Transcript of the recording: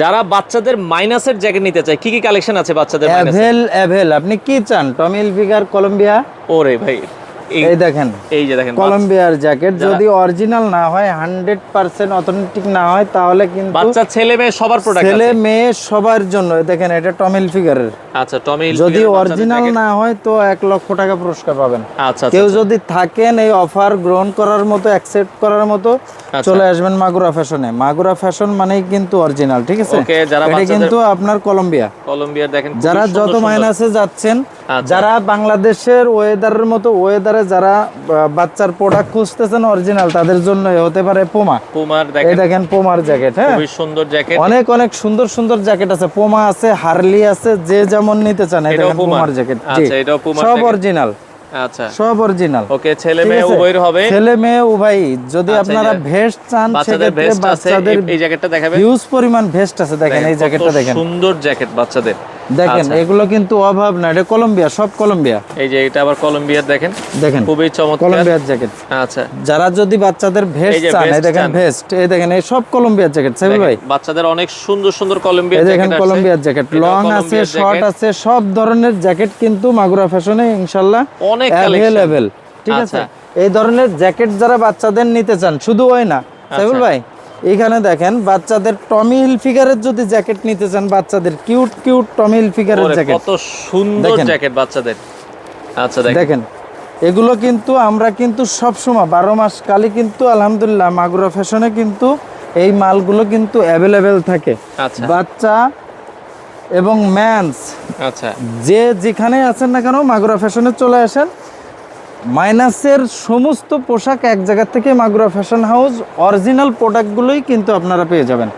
যারা বাচ্চাদের মাইনাসের জ্যাকেট নিতে চায় কি কি কালেকশন আছে বাচ্চাদের অ্যাভেল অ্যাভেল আপনি কি চান? Tommy Hilfiger Columbia? ওরে ভাই এই দেখেন এই যে দেখেন কলম্বিয়ার জ্যাকেট যদি অরিজিনাল না হয় হান্ড্রেড পার্সেন্ট অথেন্টিক না হয় তাহলে কিন্তু বাচ্চা ছেলে মেয়ে সবার প্রোডাক্ট ছেলে মেয়ে সবার জন্য। দেখেন এটা টমিল ফিগারের আচ্ছা টমি যদি অরিজিনাল না হয় তো লক্ষ টাকা পুরস্কার পাবেন। আচ্ছা কেউ আচ্ছা। যদি থাকেন এই অফার গ্রহণ করার মতো অ্যাকসেপ্ট করার মতো আচ্ছা। চলে আসবেন মাগুরা ফ্যাশনে মাগুরা ফ্যাশন মানেই কিন্তু অরিজিনাল ঠিক আছে? যারা এটা কিন্তু আপনার কলম্বিয়া কলম্বিয়ার দেখেন যারা যত মাইনাসে যাচ্ছেন আচ্ছা। যারা বাংলাদেশের ওয়েদারের মতো ওয়েদারে যারা বাচ্চার প্রোডাক্ট খুঁজতেছেন অরিজিনাল তাদের জন্য হতে পারে পোমা পুমার এই দেখেন পোমার জ্যাকেট হ্যাঁ? খুবই সুন্দর জ্যাকেট অনেক অনেক সুন্দর সুন্দর জ্যাকেট আছে। পোমা আছে হার্লি আছে যে যেমন নিতে চান দেখেন পোমার জ্যাকেট আচ্ছা, এটাও Puma র সব অরিজিনাল আচ্ছা। সব অরিজিনাল ওকে ছেলে মেয়ে উভয়ের হবে। ছেলে মেয়ে উভয় যদি আচ্ছা, আপনারা ভেস্ট চান বাচ্চাদের সেক্ষেত্রে বাচ্চাদের এই- জ্যাকেটটা দেখাবেন। হিউজ পরিমাণ ভেস্ট আছে দেখেন এই জ্যাকেটটা দেখেন। সুন্দর জ্যাকেট বাচ্চাদের। দেখেন আচ্ছা, এগুলো কিন্তু অভাব না এটা কলম্বিয়া সব কলম্বিয়া। এই যে এটা আবার কলম্বিয়ার দেখেন দেখেন খুবই চমৎকার। কলম্বিয়ার জ্যাকেট আচ্ছা। যারা যদি বাচ্চাদের ভেস্ট চান এই দেখেন ভেস্ট এই দেখেন এই সব কলম্বিয়ার জ্যাকেট সাইবুল ভাই। বাচ্চাদের অনেক সুন্দর সুন্দর কলম্বিয়ার এই দেখেন জ্যাকেট আছে। কলম্বিয়ার জ্যাকেট লং আছে শর্ট আছে সব ধরনের জ্যাকেট কিন্তু মাগুরা ফ্যাশনে ইনশাল্লাহ অনেক collection। ঠিক আছে? আচ্ছা। এই ধরনের জ্যাকেট যারা বাচ্চাদের নিতে চান শুধু ওই না সাইবুল আচ্ছা। ভাই এখানে দেখেন বাচ্চাদের টমি হিল ফিগারের যদি জ্যাকেট নিতে চান বাচ্চাদের কিউট কিউট টমি হিল ফিগারের জ্যাকেট। কত সুন্দর জ্যাকেট বাচ্চাদের। আচ্ছা দেখেন। এগুলো কিন্তু আমরা কিন্তু সব সময় বারো মাস কালই কিন্তু আলহামদুলিল্লাহ মাগুরা ফ্যাশনে কিন্তু এই মালগুলো কিন্তু অ্যাভেলেবেল থাকে। আচ্ছা। বাচ্চা এবং ম্যানস আচ্ছা। যে যেখানে আছেন না কেন মাগুরা ফ্যাশনে চলে আসেন। মাইনাসের সমস্ত পোশাক এক জায়গা থেকে মাগুরা ফ্যাশন হাউস অরিজিনাল প্রোডাক্টগুলোই কিন্তু আপনারা পেয়ে যাবেন।